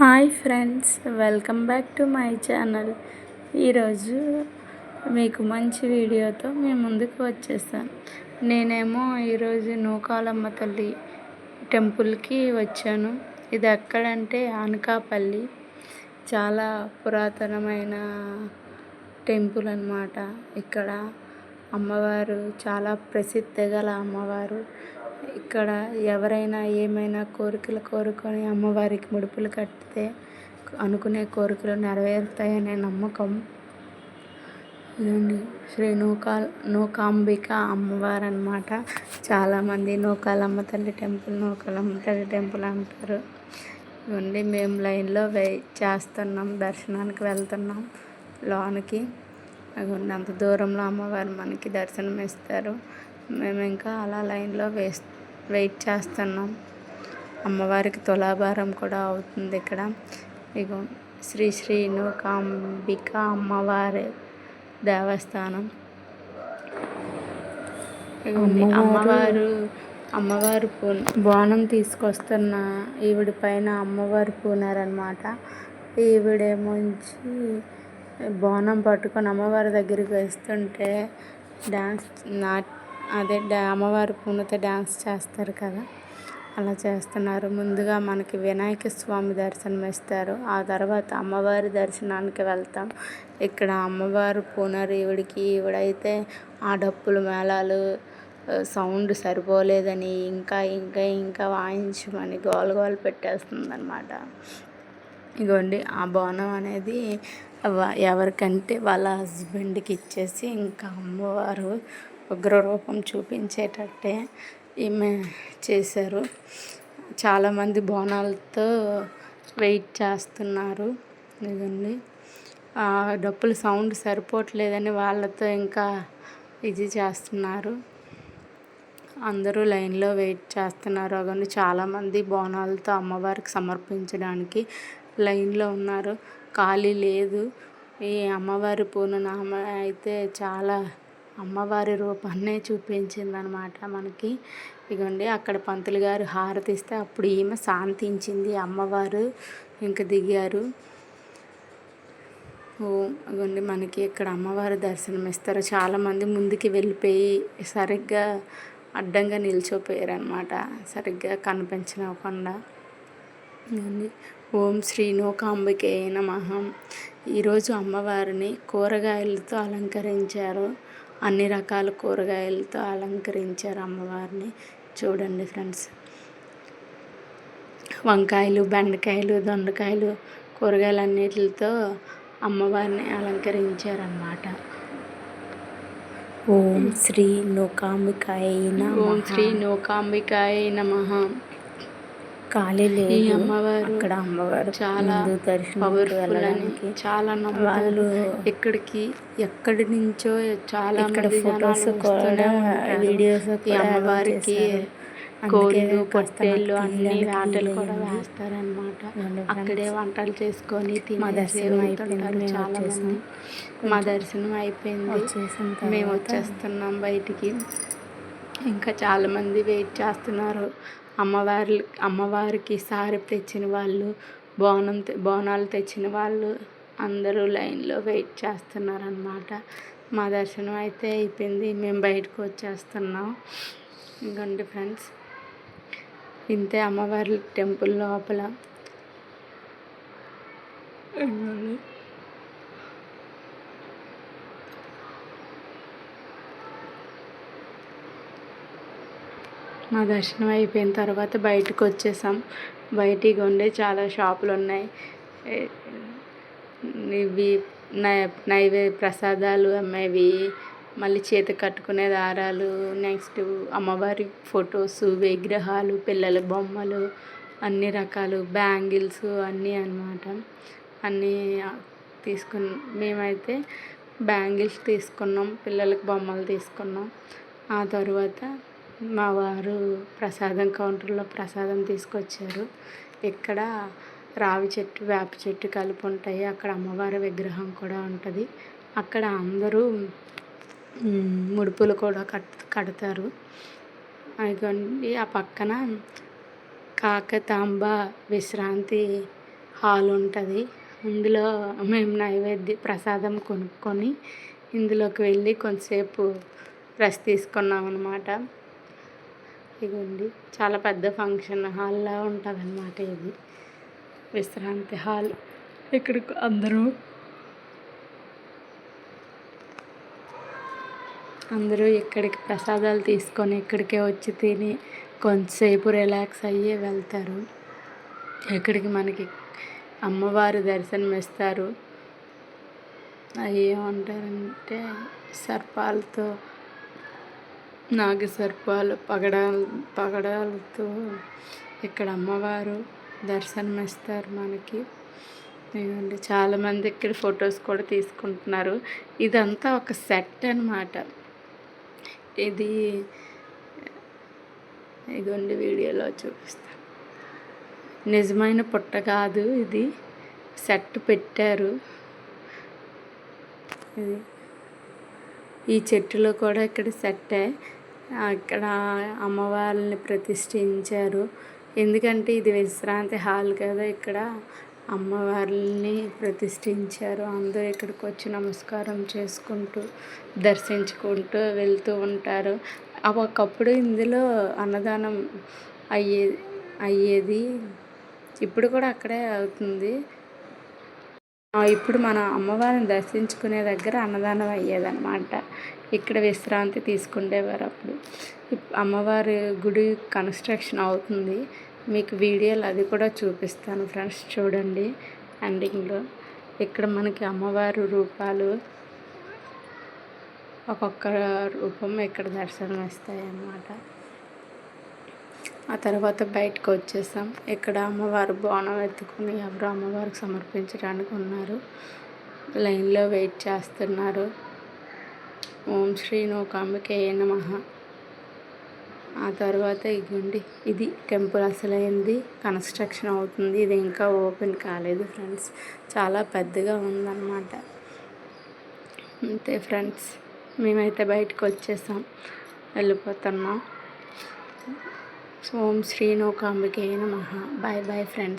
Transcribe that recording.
Hi friends welcome back to my channel. ఈరోజు మీకు మంచి వీడియోతో మేము ముందుకు వచ్చేసాను నేనేమో ఈరోజు నూకాలమ్మ తల్లి టెంపుల్కి వచ్చాను. ఇది ఎక్కడంటే అనకాపల్లి. చాలా పురాతనమైన టెంపుల్ అనమాట ఇక్కడ అమ్మవారు చాలా ప్రసిద్ధి గల అమ్మవారు. ఇక్కడ ఎవరైనా ఏమైనా కోరికలు కోరుకొని అమ్మవారికి ముడుపులు కడితే అనుకునే కోరికలు నెరవేరుతాయనే నమ్మకం. ఇదండి. శ్రీ నూకా నూకాంబిక అమ్మవారు అనమాట చాలామంది నూకాలమ్మ తల్లి టెంపుల్ నూకాలమ్మ తల్లి టెంపుల్ అంటారు. ఇవ్వండి మేము లైన్లో వే చేస్తున్నాం దర్శనానికి వెళ్తున్నాం లోనికి. అదిగోండి అంత దూరంలో అమ్మవారు మనకి దర్శనం ఇస్తారు మేము ఇంకా అలా లైన్లో వేస్తాం వెయిట్ చేస్తున్నాం. అమ్మవారికి తులాభారం కూడా అవుతుంది ఇక్కడ. ఇగో శ్రీ శ్రీ నూకాంబిక అమ్మవారి దేవస్థానం. అమ్మవారు అమ్మవారు పూ బోనం తీసుకొస్తున్న ఈవిడ పైన అమ్మవారు పూనారనమాట ఈవిడేమోంచి బోనం పట్టుకొని అమ్మవారి దగ్గరికి వస్తుంటే డ్యాన్స్ నాట్ అదే డా అమ్మవారి పూనతో డ్యాన్స్ చేస్తారు కదా అలా చేస్తున్నారు. ముందుగా మనకి వినాయక స్వామి దర్శనం ఇస్తారు ఆ తర్వాత అమ్మవారి దర్శనానికి వెళ్తాం. ఇక్కడ అమ్మవారు పూనరు ఈవిడికి ఈవిడైతే ఆ డప్పులు మేళాలు సౌండ్ సరిపోలేదని ఇంకా ఇంకా ఇంకా వాయించమని గోల గోల పెట్టేస్తుంది అనమాట ఇగోండి ఆ బోనం అనేది ఎవరికంటే వాళ్ళ హస్బెండ్కి ఇచ్చేసి ఇంకా అమ్మవారు ఉగ్రరూపం చూపించేటట్టే ఈమె చేశారు. చాలామంది బోనాలతో వెయిట్ చేస్తున్నారు. ఇదండి డప్పులు సౌండ్ సరిపోవట్లేదని వాళ్ళతో ఇంకా ఇది చేస్తున్నారు. అందరూ లైన్లో వెయిట్ చేస్తున్నారు. అవన్నీ చాలామంది బోనాలతో అమ్మవారికి సమర్పించడానికి లైన్లో ఉన్నారు. ఖాళీ లేదు. ఈ అమ్మవారి పూర్ణనామ అయితే చాలా అమ్మవారి రూపాన్నే చూపించిందనమాట మనకి. ఇగోండి అక్కడ పంతులు గారు హారతిస్తే అప్పుడు ఈమె శాంతించింది అమ్మవారు ఇంక దిగారు. ఓ ఇగోండి మనకి ఇక్కడ అమ్మవారు దర్శనం ఇస్తారు చాలామంది ముందుకి వెళ్ళిపోయి సరిగ్గా అడ్డంగా నిల్చోపోయారనమాట. సరిగ్గా కనిపించనివ్వకుండా. ఓం శ్రీ నూకాంబికే నమహం ఈరోజు అమ్మవారిని కూరగాయలతో అలంకరించారు. అన్ని రకాల కూరగాయలతో అలంకరించారు అమ్మవారిని. చూడండి ఫ్రెండ్స్. వంకాయలు బెండకాయలు దొండకాయలు కూరగాయలు అన్నిటితో అమ్మవారిని అలంకరించారన్నమాట. ఓం శ్రీ నూకాంబికాయ ఓం శ్రీ నూకాంబికాయ నమ. ఖాళీ లేదు. అమ్మవారు అక్కడ అమ్మవారు చాలా పవర్ఫుల్ అని చాలా వాళ్ళు ఇక్కడికి ఎక్కడి నుంచో చాలా ఇక్కడ ఫొటోస్ కూడా వీడియోస్ అమ్మవారికి కోళ్ళు పొట్టేళ్ళు అన్ని వేటలు కూడా వేస్తారనమాట అక్కడే వంటలు చేసుకొని తిని దర్శనం అయిపోయింది చాలా మంది. మా దర్శనం అయిపోయింది. మేము వచ్చేస్తున్నాం బయటికి. ఇంకా చాలామంది వెయిట్ చేస్తున్నారు. అమ్మవారి అమ్మవారికి సారి తెచ్చిన వాళ్ళు బోనం బోనాలు తెచ్చిన వాళ్ళు అందరూ లైన్లో వెయిట్ చేస్తున్నారనమాట మా దర్శనం అయితే అయిపోయింది. మేము బయటకు వచ్చేస్తున్నాం. ఇంకండి ఫ్రెండ్స్. ఇంతే అమ్మవారి టెంపుల్ లోపల. మా దర్శనం అయిపోయిన తర్వాత బయటకు వచ్చేసాం. బయటికి ఉండే చాలా షాపులు ఉన్నాయి. ఇవి నైవే ప్రసాదాలు అమ్మేవి. మళ్ళీ చేతి కట్టుకునే దారాలు నెక్స్ట్ అమ్మవారి ఫొటోస్ విగ్రహాలు పిల్లల బొమ్మలు అన్ని రకాలు బ్యాంగిల్స్ అన్నీ అనమాట అన్నీ తీసుకుని మేమైతే బ్యాంగిల్స్ తీసుకున్నాం పిల్లలకు బొమ్మలు తీసుకున్నాం. ఆ తర్వాత మా వారు ప్రసాదం కౌంటర్లో ప్రసాదం తీసుకొచ్చారు. ఇక్కడ రావి చెట్టు వేప చెట్టు కలిపి ఉంటాయి. అక్కడ అమ్మవారి విగ్రహం కూడా ఉంటుంది. అక్కడ అందరూ ముడుపులు కూడా కట్ కడతారు. అదిగోండి ఆ పక్కన కాకతాంబ విశ్రాంతి హాల్ ఉంటుంది. అందులో మేము నైవేద్య ప్రసాదం కొనుక్కొని ఇందులోకి వెళ్ళి కొంతసేపు రెస్ట్ తీసుకున్నాం అనమాట ఇదిగోండి చాలా పెద్ద ఫంక్షన్ హాల్లా ఉంటుందన్నమాట ఇది. విశ్రాంతి హాల్. ఇక్కడికి అందరూ అందరూ ఇక్కడికి ప్రసాదాలు తీసుకొని ఇక్కడికే వచ్చి తిని కొంతసేపు రిలాక్స్ అయ్యి వెళ్తారు. ఇక్కడికి మనకి అమ్మవారు దర్శనం ఇస్తారు అవి ఏమంటారంటే సర్పాలతో నాగసర్పాలు పగడాల పగడాలతో ఇక్కడ అమ్మవారు దర్శనం ఇస్తారు మనకి. ఇదండి చాలామంది ఇక్కడ ఫొటోస్ కూడా తీసుకుంటున్నారు. ఇదంతా ఒక సెట్ అనమాట ఇది ఇదిగోండి వీడియోలో చూపిస్తాను నిజమైన పుట్ట కాదు ఇది. సెట్ పెట్టారు. ఇది. ఈ చెట్టులో కూడా ఇక్కడ సెట్టే. అక్కడ అమ్మవారిని ప్రతిష్ఠించారు. ఎందుకంటే ఇది విశ్రాంతి హాల్ కదా ఇక్కడ. అమ్మవారిని ప్రతిష్ఠించారు. అందరూ ఇక్కడికి వచ్చి నమస్కారం చేసుకుంటూ దర్శించుకుంటూ వెళ్తూ ఉంటారు. ఒకప్పుడు ఇందులో అన్నదానం అయ్యే అయ్యేది ఇప్పుడు కూడా అక్కడే అవుతుంది. ఇప్పుడు మన అమ్మవారిని దర్శించుకునే దగ్గర అన్నదానం అయ్యేదన్నమాట. ఇక్కడ విశ్రాంతి తీసుకుండేవారు అప్పుడు. అమ్మవారి గుడి కన్స్ట్రక్షన్ అవుతుంది. మీకు వీడియోలు అది కూడా చూపిస్తాను ఫ్రెండ్స్ చూడండి. ఎండింగ్లో ఇక్కడ మనకి అమ్మవారి రూపాలు ఒక్కొక్క రూపం ఇక్కడ దర్శనం ఇస్తాయి అన్నమాట ఆ తర్వాత బయటకు వచ్చేసాం. ఇక్కడ అమ్మవారు బోనం ఎత్తుకుని ఎవరో అమ్మవారికి సమర్పించడానికి ఉన్నారు. లైన్లో వెయిట్ చేస్తున్నారు. ఓం శ్రీ నూకాంబికే నమ. ఆ తర్వాత ఇదిగోండి ఇది టెంపుల్ అసలైంది కన్స్ట్రక్షన్ అవుతుంది ఇది ఇంకా ఓపెన్ కాలేదు ఫ్రెండ్స్. చాలా పెద్దగా ఉందన్నమాట. అంతే ఫ్రెండ్స్ మేమైతే బయటకు వచ్చేసాం. వెళ్ళిపోతున్నాం. ఓం శ్రీ నౌకాంబికే నమ. Bye bye friends.